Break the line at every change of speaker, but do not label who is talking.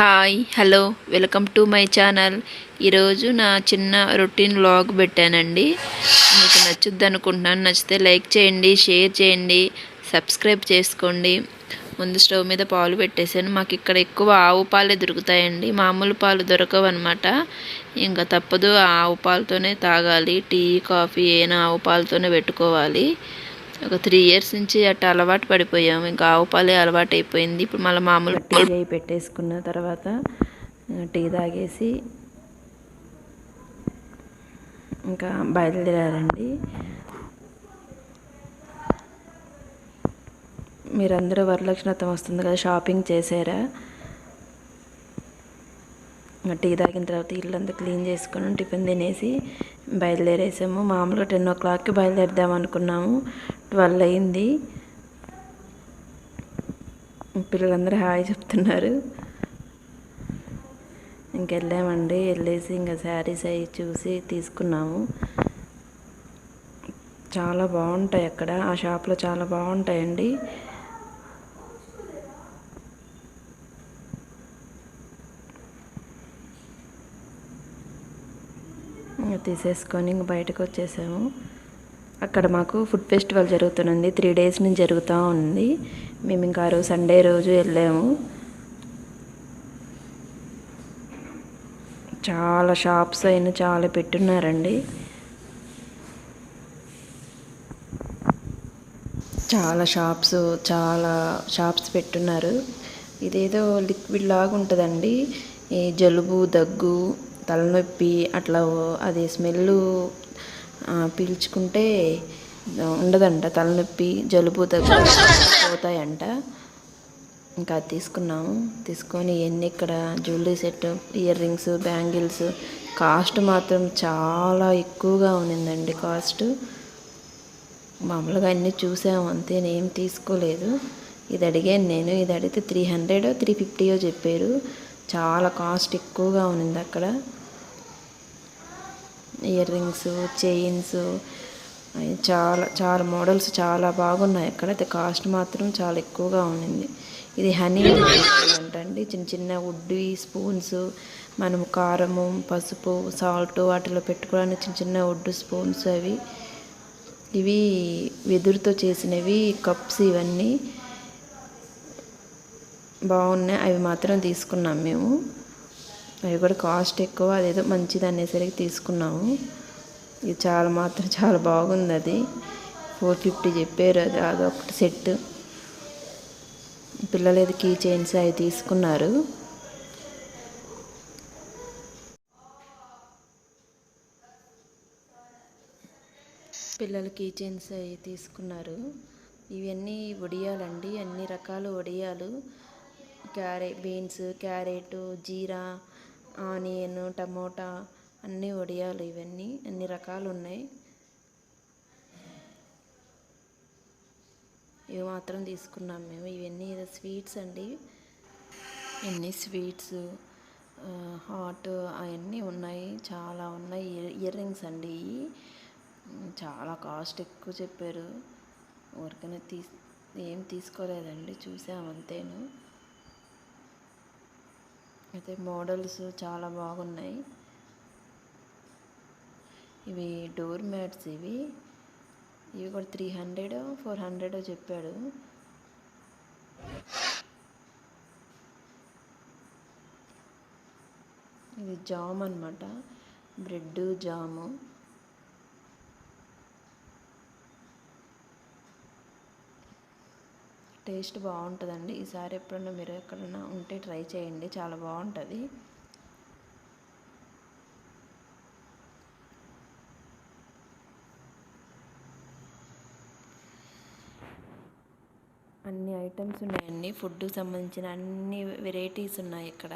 Hi hello welcome to my channel. ఈరోజు నా చిన్న రొటీన్ లాగ్ పెట్టానండి. మీకు నచ్చుద్ది అనుకుంటున్నాను. నచ్చితే లైక్ చేయండి షేర్ చేయండి సబ్స్క్రైబ్ చేసుకోండి. ముందు స్టవ్ మీద పాలు పెట్టేశాను. మాకు ఇక్కడ ఎక్కువ ఆవు పాలే దొరుకుతాయండి. మామూలు పాలు దొరకవు అనమాట ఇంకా తప్పదు ఆవు పాలతోనే తాగాలి. టీ కాఫీ ఏనా ఆవు పాలతోనే పెట్టుకోవాలి. ఒక త్రీ ఇయర్స్ నుంచి అట్ట అలవాటు పడిపోయాము. ఇంకా ఆవు పాలే అలవాటు అయిపోయింది ఇప్పుడు మళ్ళీ మామూలు టీ అయి పెట్టేసుకున్న తర్వాత టీ తాగేసి ఇంకా బయలుదేరారండి. మీరందరూ వరలక్ష్మితం వస్తుంది కదా షాపింగ్ చేశారా? టీ తాగిన తర్వాత ఇల్లంతా క్లీన్ చేసుకుని టిఫిన్ తినేసి బయలుదేరేసాము. మామూలుగా టెన్ ఓ క్లాక్కి బయలుదేరదాం అనుకున్నాము ట్వెల్వ్ అయింది. పిల్లలందరూ హాయ్ చెప్తున్నారు. ఇంకెళ్ళామండి వెళ్ళేసి ఇంకా శారీస్ అవి చూసి తీసుకున్నాము. చాలా బాగుంటాయి అక్కడ. ఆ షాప్లో చాలా బాగుంటాయండి. తీసేసుకొని ఇంక బయటకు వచ్చేసాము. అక్కడ మాకు ఫుడ్ ఫెస్టివల్ జరుగుతుంది త్రీ డేస్ నుంచి జరుగుతూ ఉంది. మేము ఇంకా రోజు సండే రోజు వెళ్ళాము. చాలా షాప్స్ అయినా చాలా పెట్టున్నారండి. చాలా షాప్స్ చాలా షాప్స్ పెట్టున్నారు. ఇదేదో లిక్విడ్ లాగా ఉంటుందండి. ఈ జలుబు దగ్గు తలనొప్పి అట్లా అది స్మెల్ పీల్చుకుంటే ఉండదంట. తలనొప్పి జలుబు దగ్గు పోతాయంట. ఇంకా అది తీసుకున్నాము. తీసుకొని ఇవన్నీ ఇక్కడ jewellery set earrings bangles cost మాత్రం చాలా ఎక్కువగా ఉన్నిందండి కాస్ట్. మామూలుగా అన్నీ చూసాము అంతే. నేను తీసుకోలేదు. ఇది అడిగాను నేను. ఇది అడిగితే త్రీ హండ్రెడ్ త్రీ ఫిఫ్టీయో చెప్పారు. చాలా కాస్ట్ ఎక్కువగా ఉన్నింది అక్కడ. ఇయర్ రింగ్స్ చైన్స్ చాలా చాలా మోడల్స్ చాలా బాగున్నాయి. అక్కడ అయితే కాస్ట్ మాత్రం చాలా ఎక్కువగా ఉన్నింది ఇది హనీ అంటండి. చిన్న చిన్న వుడ్ స్పూన్స్ మనం కారము పసుపు సాల్ట్ వాటిలో పెట్టుకోవడానికి చిన్న చిన్న వుడ్ స్పూన్స్ అవి. ఇవి వెదురుతో చేసినవి కప్స్ ఇవన్నీ బాగున్నాయి. అవి మాత్రం తీసుకున్నాం మేము. అవి కూడా కాస్ట్ ఎక్కువ అదేదో మంచిది అనేసరికి తీసుకున్నాము. ఇది చాలా మాత్రం చాలా బాగుంది అది. ఫోర్ ఫిఫ్టీ చెప్పారు అది అదొకటి సెట్. పిల్లలు ఏది కీ చైన్స్ అవి తీసుకున్నారు. పిల్లలు కీ చైన్స్ అవి తీసుకున్నారు. ఇవన్నీ వడియాలండి అన్ని రకాల వడియాలు. క్యారెట్ బీన్స్ క్యారెట్ జీరా ఆనియన్ టమోటా అన్నీ వడియాలు ఇవన్నీ అన్ని రకాలు ఉన్నాయి ఇవి మాత్రం తీసుకున్నాం మేము. ఇవన్నీ ఏదో స్వీట్స్ అండి. ఎన్ని స్వీట్స్ హాట్ అవన్నీ ఉన్నాయి. చాలా ఉన్నాయి. ఇయర్ రింగ్స్ అండి ఇవి. చాలా కాస్ట్ ఎక్కువ చెప్పారు. ఊరికనే తీ ఏం తీసుకోలేదండి. చూసాం అంతేను. అయితే మోడల్స్ చాలా బాగున్నాయి. ఇవి డోర్ మ్యాట్స్ ఇవి. ఇవి కూడా త్రీ హండ్రెడ్ ఫోర్ హండ్రెడ్ చెప్పాడు. ఇది జామ్ అనమాట బ్రెడ్ జాము. టేస్ట్ బాగుంటుందండి. ఈసారి ఎప్పుడన్నా మీరు ఎక్కడన్నా ఉంటే ట్రై చేయండి. చాలా బాగుంటుంది. అన్ని ఐటమ్స్ ఉన్నాయండి. ఫుడ్ సంబంధించిన అన్ని వెరైటీస్ ఉన్నాయి ఇక్కడ.